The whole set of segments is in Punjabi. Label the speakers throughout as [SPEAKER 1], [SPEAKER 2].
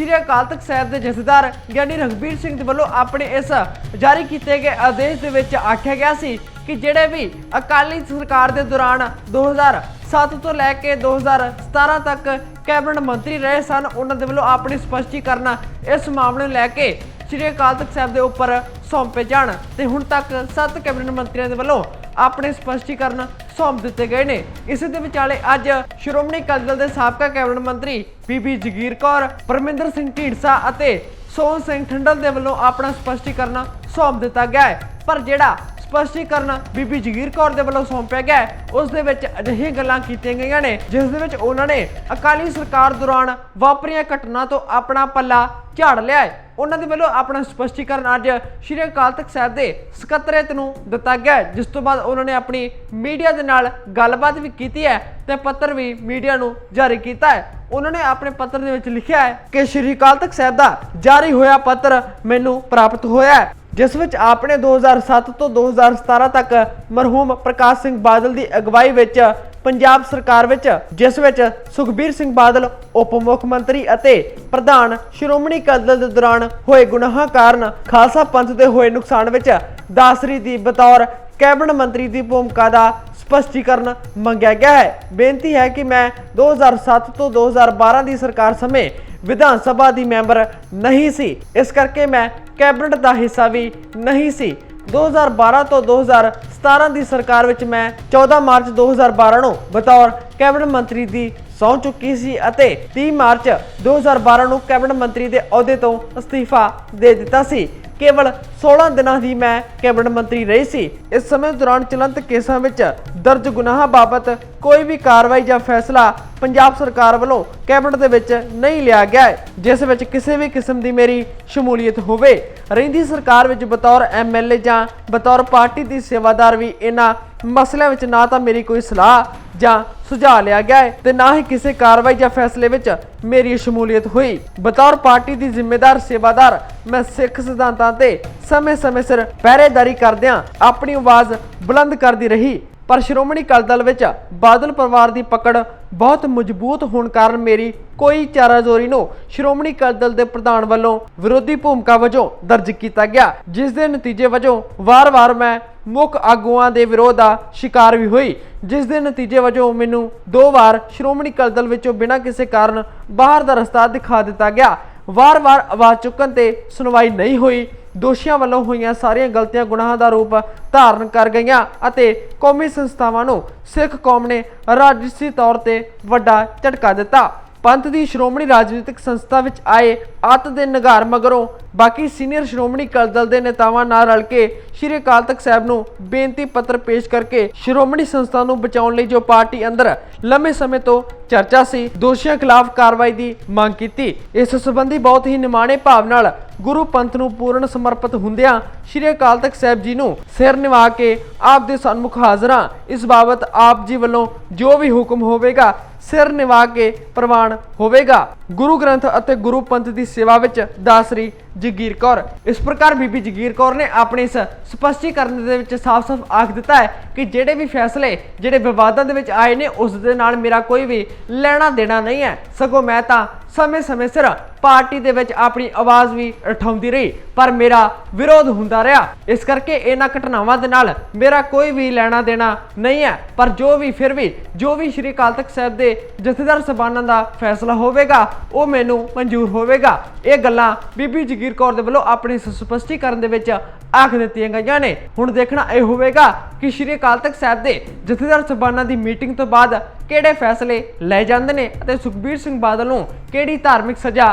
[SPEAKER 1] ਸ਼੍ਰੀ ਅਕਾਲ ਤਖਤ ਸਾਹਿਬ ਦੇ ਜਥੇਦਾਰ ਗਿਆਨੀ ਰਘਬੀਰ ਸਿੰਘ ਦੇ ਵੱਲੋਂ ਆਪਣੇ ਇਸ ਜਾਰੀ ਕੀਤੇ ਗਏ ਆਦੇਸ਼ ਦੇ ਵਿੱਚ ਆਖਿਆ ਗਿਆ ਸੀ ਕਿ ਜਿਹੜੇ ਵੀ ਅਕਾਲੀ ਸਰਕਾਰ ਦੇ ਦੌਰਾਨ 2007 ਤੋਂ ਲੈ ਕੇ 2017 ਤੱਕ ਕੈਬਨਿਟ ਮੰਤਰੀ ਰਹੇ ਸਨ, ਉਹਨਾਂ ਦੇ ਵੱਲੋਂ ਆਪਣੀ ਸਪਸ਼ਟੀਕਰਨ ਇਸ ਮਾਮਲੇ ਨੂੰ ਲੈ ਕੇ ਸ਼੍ਰੀ ਅਕਾਲ ਤਖਤ ਸਾਹਿਬ ਦੇ ਉੱਪਰ ਸੌਂਪੇ ਜਾਣ ਤੇ ਹੁਣ ਤੱਕ 7 ਕੈਬਨਿਟ ਮੰਤਰੀਆਂ ਦੇ ਵੱਲੋਂ ਆਪਣੇ ਸਪਸ਼ਟੀਕਰਨ ਸੌਂਪ ਦਿੱਤੇ ਗਏ ਨੇ। ਇਸੇ ਦੇ ਵਿਚਾਲੇ ਅੱਜ ਸ਼੍ਰੋਮਣੀ ਅਕਾਲੀ ਦਲ ਦੇ ਸਾਬਕਾ ਕੈਬਨਿਟ ਮੰਤਰੀ ਬੀਬੀ ਜਗੀਰ ਕੌਰ ਪਰਮਿੰਦਰ ਸਿੰਘ ਢੀਂਡਸਾ ਅਤੇ ਸੋਹਣ ਸਿੰਘ ਠੰਡਲ ਦੇ ਵੱਲੋਂ ਆਪਣਾ ਸਪਸ਼ਟੀਕਰਨ ਸੌਂਪ ਦਿੱਤਾ ਗਿਆ ਹੈ। ਪਰ ਜਿਹੜਾ ਸਪਸ਼ਟੀਕਰਨ ਬੀਬੀ ਜਗੀਰ ਕੌਰ ਦੇ ਵੱਲੋਂ ਸੌਂਪਿਆ ਗਿਆ ਹੈ, ਉਸ ਦੇ ਵਿੱਚ ਅਜਿਹੀਆਂ ਗੱਲਾਂ ਕੀਤੀਆਂ ਗਈਆਂ ਨੇ ਜਿਸ ਦੇ ਵਿੱਚ ਉਹਨਾਂ ਨੇ ਅਕਾਲੀ ਸਰਕਾਰ ਦੌਰਾਨ ਵਾਪਰੀਆਂ ਘਟਨਾ ਤੋਂ ਆਪਣਾ ਪੱਲਾ ਝਾੜ ਲਿਆ ਹੈ। ਉਹਨਾਂ ਦੇ ਵੱਲੋਂ ਆਪਣਾ ਸਪਸ਼ਟੀਕਰਨ ਅੱਜ ਸ਼੍ਰੀ ਅਕਾਲ ਤਖਤ ਸਾਹਿਬ ਦੇ ਸਕੱਤਰੇਤ ਨੂੰ ਦਿੱਤਾ ਗਿਆ ਹੈ, ਜਿਸ ਤੋਂ ਬਾਅਦ ਉਹਨਾਂ ਨੇ ਆਪਣੀ ਮੀਡੀਆ ਦੇ ਨਾਲ ਗੱਲਬਾਤ ਵੀ ਕੀਤੀ ਹੈ ਤੇ ਪੱਤਰ ਵੀ ਮੀਡੀਆ ਨੂੰ ਜਾਰੀ ਕੀਤਾ ਹੈ। ਉਹਨਾਂ ਨੇ ਆਪਣੇ ਪੱਤਰ ਦੇ ਵਿੱਚ ਲਿਖਿਆ ਹੈ ਕਿ ਸ਼੍ਰੀ ਅਕਾਲ ਤਖਤ ਸਾਹਿਬ ਦਾ ਜਾਰੀ ਹੋਇਆ ਪੱਤਰ ਮੈਨੂੰ ਪ੍ਰਾਪਤ ਹੋਇਆ ਹੈ ਜਿਸ ਵਿੱਚ ਆਪਨੇ 2007 ਤੋਂ 2017 ਤੱਕ ਮਰਹੂਮ ਪ੍ਰਕਾਸ਼ ਸਿੰਘ ਬਾਦਲ ਦੀ ਅਗਵਾਈ ਵਿੱਚ ਪੰਜਾਬ ਸਰਕਾਰ ਵਿੱਚ, ਜਿਸ ਵਿੱਚ ਸੁਖਬੀਰ ਸਿੰਘ ਬਾਦਲ, ਉਪ ਮੁੱਖ ਮੰਤਰੀ ਅਤੇ ਪ੍ਰਧਾਨ ਸ਼੍ਰੋਮਣੀ ਅਕਾਲੀ ਦਲ ਦੇ ਦੌਰਾਨ ਹੋਏ ਗੁਨਾਹਾਂ ਕਾਰਨ ਖਾਲਸਾ ਪੰਥ ਦੇ ਹੋਏ ਨੁਕਸਾਨ ਵਿੱਚ ਦਾਸਰੀ ਦੀ ਬਤੌਰ ਕੈਬਨਿਟ ਮੰਤਰੀ ਦੀ ਭੂਮਿਕਾ ਦਾ ਸਪਸ਼ਟੀਕਰਨ ਮੰਗਿਆ ਗਿਆ ਹੈ। ਬੇਨਤੀ ਹੈ ਕਿ ਮੈਂ 2007 ਤੋਂ 2012 ਦੀ ਸਰਕਾਰ ਸਮੇਂ ਵਿਧਾਨ ਸਭਾ ਦੀ ਮੈਂਬਰ ਨਹੀਂ ਸੀ। ਇਸ ਕਰਕੇ ਮੈਂ ਕੈਬਨਿਟ ਦਾ ਹਿੱਸਾ ਵੀ ਨਹੀਂ ਸੀ। 2012 ਤੋਂ 2017 ਦੀ ਸਰਕਾਰ ਵਿੱਚ ਮੈਂ 14 ਮਾਰਚ 2012 ਨੂੰ ਬਤੌਰ ਕੈਬਨਿਟ ਮੰਤਰੀ ਦੀ ਸਹੁੰ ਚੁੱਕੀ ਸੀ ਅਤੇ 30 ਮਾਰਚ 2012 ਨੂੰ ਕੈਬਨਿਟ ਮੰਤਰੀ ਦੇ ਅਹੁਦੇ ਤੋਂ ਅਸਤੀਫਾ ਦੇ ਦਿੱਤਾ ਸੀ। ਕੇਵਲ 16 ਦਿਨਾਂ ਦੀ ਮੈਂ ਕੈਬਨਿਟ ਮੰਤਰੀ ਰਹੀ ਸੀ। ਇਸ ਸਮੇਂ ਦੌਰਾਨ ਚਲੰਤ ਕੇਸਾਂ ਵਿੱਚ ਦਰਜ ਗੁਨਾਹਾਂ ਬਾਬਤ ਕੋਈ ਵੀ ਕਾਰਵਾਈ ਜਾਂ ਫੈਸਲਾ ਪੰਜਾਬ ਸਰਕਾਰ ਵੱਲੋਂ ਕੈਬਨਿਟ ਦੇ ਵਿੱਚ ਨਹੀਂ ਲਿਆ ਗਿਆ ਜਿਸ ਵਿੱਚ ਕਿਸੇ ਵੀ ਕਿਸਮ ਦੀ ਮੇਰੀ ਸ਼ਮੂਲੀਅਤ ਹੋਵੇ। ਰਹਿੰਦੀ ਸਰਕਾਰ ਵਿੱਚ ਬਤੌਰ ਐਮਐਲਏ ਜਾਂ ਬਤੌਰ ਪਾਰਟੀ ਦੀ ਸੇਵਾਦਾਰ ਵੀ ਇਹਨਾਂ ਮਸਲਿਆਂ ਵਿੱਚ ਨਾ ਤਾਂ ਮੇਰੀ ਕੋਈ ਸਲਾਹ ਜਾਂ ਸੁਝਾਅ ਲਿਆ ਗਿਆ ਹੈ ਤੇ ਨਾ ਹੀ ਕਿਸੇ ਕਾਰਵਾਈ ਜਾਂ ਫੈਸਲੇ ਵਿੱਚ ਮੇਰੀ ਸ਼ਮੂਲੀਅਤ ਹੋਈ। ਬਤੌਰ ਪਾਰਟੀ ਦੀ ਜ਼ਿੰਮੇਦਾਰ ਸੇਵਾਦਾਰ ਮੈਂ ਸਿੱਖ ਸਿਧਾਂਤਾਂ ਤੇ ਸਮੇਂ-ਸਮੇਂ ਸਿਰ ਪਹਿਰੇਦਾਰੀ ਕਰਦਿਆਂ ਆਪਣੀ ਆਵਾਜ਼ ਬੁਲੰਦ ਕਰਦੀ ਰਹੀ, ਪਰ ਸ਼੍ਰੋਮਣੀ ਅਕਾਲੀ ਦਲ ਵਿੱਚ ਬਾਦਲ ਪਰਿਵਾਰ ਦੀ ਪਕੜ ਬਹੁਤ ਮਜ਼ਬੂਤ ਹੋਣ ਕਾਰਨ ਮੇਰੀ ਕੋਈ ਚਾਰਾਜ਼ੋਰੀ ਨੂੰ ਸ਼੍ਰੋਮਣੀ ਅਕਾਲੀ ਦਲ ਦੇ ਪ੍ਰਧਾਨ ਵੱਲੋਂ ਵਿਰੋਧੀ ਭੂਮਿਕਾ ਵਜੋਂ ਦਰਜ ਕੀਤਾ ਗਿਆ, ਜਿਸ ਦੇ ਨਤੀਜੇ ਵਜੋਂ ਵਾਰ-ਵਾਰ ਮੈਂ ਮੁੱਖ ਆਗੂਆਂ ਦੇ ਵਿਰੋਧ ਦਾ ਸ਼ਿਕਾਰ ਵੀ ਹੋਈ, ਜਿਸ ਦੇ ਨਤੀਜੇ ਵਜੋਂ ਮੈਨੂੰ ਦੋ ਵਾਰ ਸ਼੍ਰੋਮਣੀ ਅਕਾਲੀ ਦਲ ਵਿੱਚੋਂ ਬਿਨਾਂ ਕਿਸੇ ਕਾਰਨ ਬਾਹਰ ਦਾ ਰਸਤਾ ਦਿਖਾ ਦਿੱਤਾ ਗਿਆ। ਵਾਰ-ਵਾਰ ਆਵਾਜ਼ ਚੁੱਕਣ ਤੇ ਸੁਣਵਾਈ ਨਹੀਂ ਹੋਈ। ਦੋਸ਼ੀਆਂ ਵੱਲੋਂ ਹੋਈਆਂ ਸਾਰੀਆਂ ਗਲਤੀਆਂ ਗੁਨਾਹਾਂ ਦਾ ਰੂਪ ਧਾਰਨ ਕਰ ਗਈਆਂ ਅਤੇ ਕੌਮੀ ਸੰਸਥਾਵਾਂ ਨੂੰ ਸਿੱਖ ਕੌਮ ਨੇ ਰਾਜਸੀ ਤੌਰ ਤੇ ਵੱਡਾ ਝਟਕਾ ਦਿੱਤਾ। ਪੰਥ ਦੀ ਸ਼੍ਰੋਮਣੀ ਰਾਜਨੀਤਿਕ ਸੰਸਥਾ ਵਿੱਚ ਆਏ ਅੱਤ ਦੇ ਨਿਗਾਰ ਮਗਰੋਂ ਬਾਕੀ ਸੀਨੀਅਰ ਸ਼੍ਰੋਮਣੀ ਅਕਾਲੀ ਦਲ ਦੇ ਨੇਤਾਵਾਂ ਨਾਲ ਰਲ ਕੇ ਸ਼੍ਰੀ ਅਕਾਲ ਤਖਤ ਸਾਹਿਬ ਨੂੰ ਬੇਨਤੀ ਪੱਤਰ ਪੇਸ਼ ਕਰਕੇ ਸ਼੍ਰੋਮਣੀ ਸੰਸਥਾ ਨੂੰ ਬਚਾਉਣ ਲਈ ਜੋ ਪਾਰਟੀ ਅੰਦਰ ਲੰਮੇ ਸਮੇਂ ਤੋਂ ਚਰਚਾ ਸੀ, ਦੋਸ਼ੀਆਂ ਖਿਲਾਫ ਕਾਰਵਾਈ ਦੀ ਮੰਗ ਕੀਤੀ। ਇਸ ਸੰਬੰਧੀ ਬਹੁਤ ਹੀ ਨਿਮਾਣੇ ਭਾਵ ਨਾਲ ਗੁਰੂ ਪੰਥ ਨੂੰ ਪੂਰਨ ਸਮਰਪਿਤ ਹੁੰਦਿਆਂ ਸ਼੍ਰੀ ਅਕਾਲ ਤਖਤ ਸਾਹਿਬ ਜੀ ਨੂੰ ਸਿਰ ਨਿਵਾ ਕੇ ਆਪ ਦੇ ਸਨਮੁਖ ਹਾਜ਼ਰਾਂ। ਇਸ ਬਾਬਤ ਆਪ ਜੀ ਵੱਲੋਂ ਜੋ ਵੀ ਹੁਕਮ ਹੋਵੇਗਾ ਸਿਰ ਨਿਵਾ ਕੇ ਪ੍ਰਵਾਨ ਹੋਵੇਗਾ। ਗੁਰੂ ਗ੍ਰੰਥ ਅਤੇ ਗੁਰੂ ਪੰਥ ਦੀ ਸੇਵਾ ਵਿੱਚ ਦਾਸਰੀ ਜਗੀਰ ਕੌਰ। ਇਸ ਪ੍ਰਕਾਰ ਬੀਬੀ ਜਗੀਰ ਕੌਰ ਨੇ ਆਪਣੇ ਇਸ ਸਪਸ਼ਟੀਕਰਨ ਦੇ ਵਿੱਚ ਸਾਫ਼-ਸਾਫ਼ ਆਖ ਦਿੱਤਾ ਹੈ ਕਿ ਜਿਹੜੇ ਵੀ ਫੈਸਲੇ, ਜਿਹੜੇ ਵਿਵਾਦਾਂ ਦੇ ਵਿੱਚ ਆਏ ਨੇ, ਉਸ ਦੇ ਨਾਲ ਮੇਰਾ ਕੋਈ ਵੀ ਲੈਣਾ ਦੇਣਾ ਨਹੀਂ ਹੈ। ਸਗੋਂ ਮੈਂ ਤਾਂ ਸਮੇਂ-ਸਮੇਂ ਸਿਰ ਪਾਰਟੀ ਦੇ ਵਿੱਚ ਆਪਣੀ ਆਵਾਜ਼ ਵੀ ਉਠਾਉਂਦੀ ਰਹੀ, ਪਰ ਮੇਰਾ ਵਿਰੋਧ ਹੁੰਦਾ ਰਿਹਾ। ਇਸ ਕਰਕੇ ਇਹਨਾਂ ਘਟਨਾਵਾਂ ਦੇ ਨਾਲ ਮੇਰਾ ਕੋਈ ਵੀ ਲੈਣਾ ਦੇਣਾ ਨਹੀਂ ਹੈ, ਪਰ ਜੋ ਵੀ, ਫਿਰ ਵੀ, ਜੋ ਵੀ ਸ਼੍ਰੀ ਅਕਾਲ ਤਖਤ ਸਾਹਿਬ ਦੇ ਜਥੇਦਾਰ ਸਬਾਨਾਂ ਦਾ ਫੈਸਲਾ ਹੋਵੇਗਾ, ਉਹ ਮੈਨੂੰ ਮਨਜ਼ੂਰ ਹੋਵੇਗਾ। ਇਹ ਗੱਲਾਂ ਬੀਬੀ ਜਗੀਰ ਕੌਰ ਦੇ ਵੱਲੋਂ ਆਪਣੇ ਇਸ ਸਪਸ਼ਟੀਕਰਨ ਦੇ ਵਿੱਚ ਆਖ ਦਿੱਤੀਆਂ ਗਈਆਂ ਨੇ। ਹੁਣ ਦੇਖਣਾ ਇਹ ਹੋਵੇਗਾ ਕਿ ਸ਼੍ਰੀ ਅਕਾਲ ਤਖਤ ਸਾਹਿਬ ਦੇ ਜਥੇਦਾਰ ਸਬਾਨਾਂ ਦੀ ਮੀਟਿੰਗ ਤੋਂ ਬਾਅਦ ਕਿਹੜੇ ਫੈਸਲੇ ਲਏ ਜਾਂਦੇ ਨੇ ਅਤੇ ਸੁਖਬੀਰ ਸਿੰਘ ਬਾਦਲ ਨੂੰ ਕਿਹੜੀ ਧਾਰਮਿਕ ਸਜ਼ਾ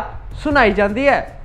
[SPEAKER 1] ਸੁਣਾਈ ਜਾਂਦੀ ਹੈ?